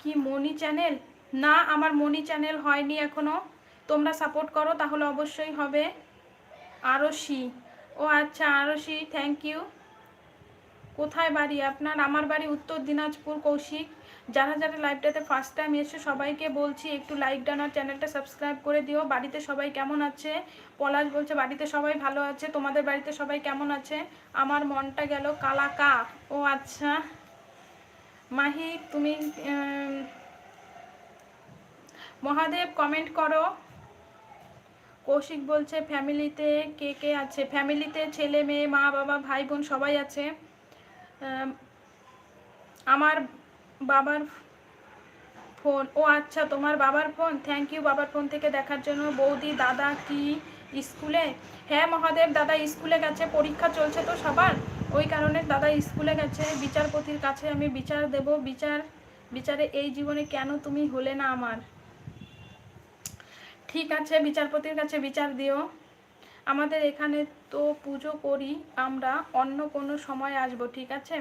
কি মনি চ্যানেল? না, আমার মনি চ্যানেল হয়নি এখনও। তোমরা সাপোর্ট করো, তাহলে অবশ্যই হবে। আরশি। ও আচ্ছা আরশি থ্যাংক ইউ কোথায় বাড়ি আপনার? আমার বাড়ি উত্তর দিনাজপুর, কৌশিক। যারা যারা লাইভটাতে ফার্স্ট টাইম এসে সবাইকে বলছি, একটু লাইক ডান আর চ্যানেলটা সাবস্ক্রাইব করে দিও। বাড়িতে সবাই কেমন আছে? পলাশ বলছে, বাড়িতে সবাই ভালো আছে। তোমাদের বাড়িতে সবাই কেমন আছে? আমার মনটা গেল কালাকা। ও আচ্ছা। মাহি, তুমি মহাদেব কমেন্ট করো। কৌশিক বলছে ফ্যামিলিতে কে কে আছে? ফ্যামিলিতে ছেলে, মেয়ে, মা, বাবা, ভাই, বোন সবাই আছে। আমার বাবার ফোন, ও আচ্ছা তোমার বাবার ফোন? থ্যাংক ইউ বাবার ফোন থেকে দেখার জন্য। বৌদি, দাদা কি স্কুলে? হ্যাঁ মহাদেব, দাদা স্কুলে গেছে, পরীক্ষা চলছে তো সবার? ওই কারণে দাদা স্কুলে গেছে, বিচারপতির কাছে আমি বিচার দেব। বিচার, বিচারে এই জীবনে কেন তুমি হলে না আমার? ঠিক আছে, বিচারপতির কাছে বিচার দিও। আমাদের এখানে তো পুজো করি, আমরা অন্য কোনো সময় আসব, ঠিক আছে?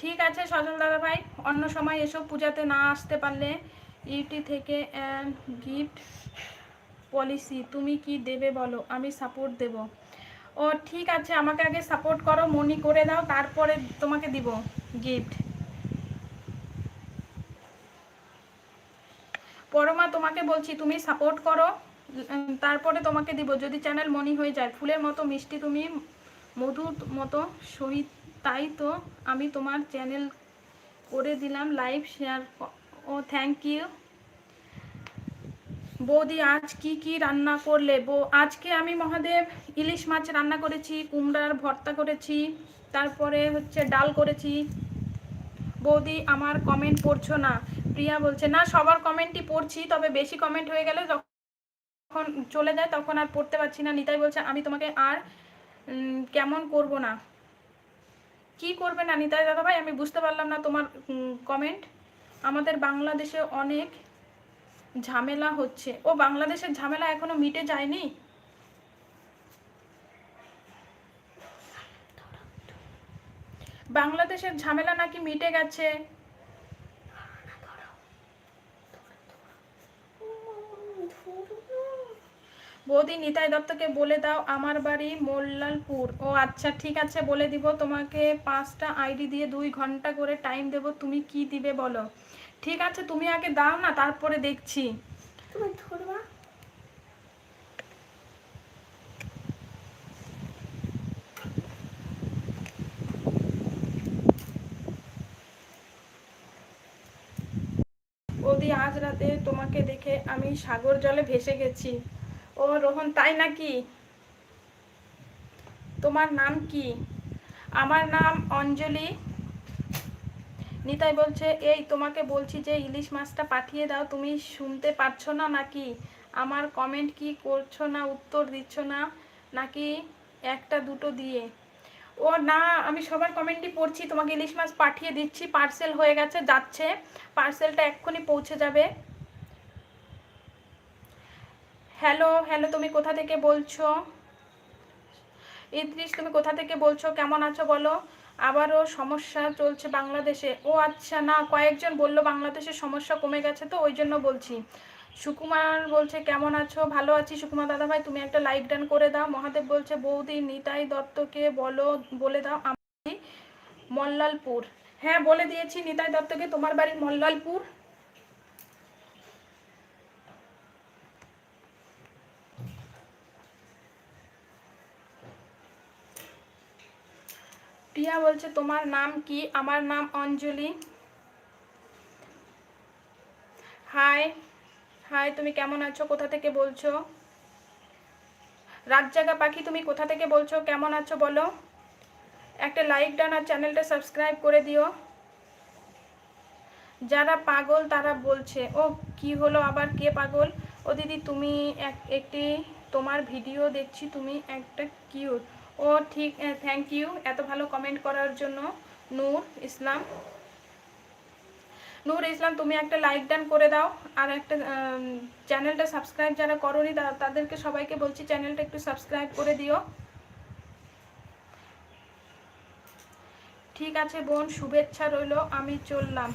ঠিক আছে, সজল দাদা ভাই, অন্য সময় এসব পূজাতে না আসতে পারলে ইউটি থেকে গিফট পলিসি তুমি কি দেবে বলো? আমি সাপোর্ট দেব। ও, ঠিক আছে, আমাকে আগে সাপোর্ট করো, মনি করে দাও, তারপরে তোমাকে দিব গিফট পরমা, তোমাকে বলছি, তুমি সাপোর্ট করো তারপরে তোমাকে দিব। যদি চ্যানেল মনি হয়ে যায়, ফুলের মতো, মিষ্টি তুমি, মধুর মতো, সহিত, তাই তো আমি তোমার চ্যানেল করে দিলাম লাইভ শেয়ার ও থ্যাংক ইউ বৌদি আজ কি কি রান্না করলে? বৌ, আজকে আমি মহাদেব ইলিশ মাছ রান্না করেছি, কুমড়ার ভর্তা করেছি, তারপরে হচ্ছে ডাল করেছি। বৌদি আমার কমেন্ট পড়ছো না। প্রিয়া বলছে, না, সবার কমেন্টই পড়ছি, তবে বেশি কমেন্ট হয়ে গেলে যখন চলে যায় তখন আর পড়তে পারছি না। নিতাই বলছে, আমি তোমাকে আর কেমন করব না? কি করবে না নিতাই দাদা ভাই আমি বুঝতে পারলাম না তোমার কমেন্ট আমাদের বাংলাদেশে অনেক ঝামেলা হচ্ছে। ও বাংলাদেশের ঝামেলা এখনও মিটে যায়নি? বাংলাদেশের ঝামেলা নাকি মিটে গেছে? বৌদি, নিতাই দত্তকে বলে দাও, আমার বাড়ি মোল্লালপুর। ও আচ্ছা ঠিক আছে, বলে দিব। তোমাকে পাঁচটা আইডি দিয়ে দুই ঘণ্টা করে টাইম দেব। তুমি কি দিবে বলো? ঠিক আছে তুমি আগে দাও না তারপরে দেখছি। তুমি ধরবা। বৌদি আজ রাতে তোমাকে দেখে আমি সাগর জলে ভেসে গেছি। ও রোহন তাই নাকি? তোমার নাম কি? আমার নাম অঞ্জলি। নিতাই বলছে, এই, তোমাকে বলছি যে ইলিশ মাছটা পাঠিয়ে দাও, তুমি শুনতে পারছ না নাকি? আমার কমেন্ট কি করছ না, উত্তর দিচ্ছ না নাকি? একটা, দুটো দিয়ে। ও, না, আমি সবার কমেন্টই পড়ছি, তোমাকে ইলিশ মাছ পাঠিয়ে দিচ্ছি পার্সেল হয়ে গেছে, যাচ্ছে পার্সেলটা এক্ষুনি পৌঁছে যাবে। হ্যালো হ্যালো তুমি কোথা থেকে বলছো? ইদ্রিস তুমি কোথা থেকে বলছো, কেমন আছো বলো? আবারও সমস্যা চলছে বাংলাদেশে। ও আচ্ছা না, কয়েকজন বলল বাংলাদেশের সমস্যা কমে গেছে তো, ওই জন্য বলছি। সুকুমার বলছে, কেমন আছো? ভালো আছি সুকুমার দাদা ভাই তুমি একটা লাইক ডান করে দাও। মহাদেব বলছে, বৌদি, নিতাই দত্তকে বলো, বলে দাও, আমি মল্লালপুর। হ্যাঁ বলে দিয়েছি, নিতাই দত্তকে, তোমার বাড়ির মল্লালপুর? প্রিয়া বলছে, তোমার নাম কি? আমার নাম অঞ্জলি। হাই হাই, তুমি কেমন আছো? কোথা থেকে বলছো? রাত জাগা পাখি, তুমি কোথা থেকে বলছো? কেমন আছো বলো? একটা লাইক ডান আর চ্যানেলটা সাবস্ক্রাইব করে দিও। যারা পাগল, তারা বলছে। ও, কি হলো? আবার কে পাগল? ও, দিদি, তুমি এক, একটি তোমার ভিডিও দেখছি, তুমি একটা কিউট ও ঠিক থ্যাংক ইউ এত ভালো কমেন্ট করার জন্য। নূর ইসলাম। নূর ইসলাম, তুমি একটা লাইক ডান করে দাও। আর একটা চ্যানেলটা সাবস্ক্রাইব যারা করনি তাদেরকে সবাইকে বলছি চ্যানেলটা একটু সাবস্ক্রাইব করে দিও। ঠিক আছে বোন, শুভেচ্ছা রইল, আমি চললাম।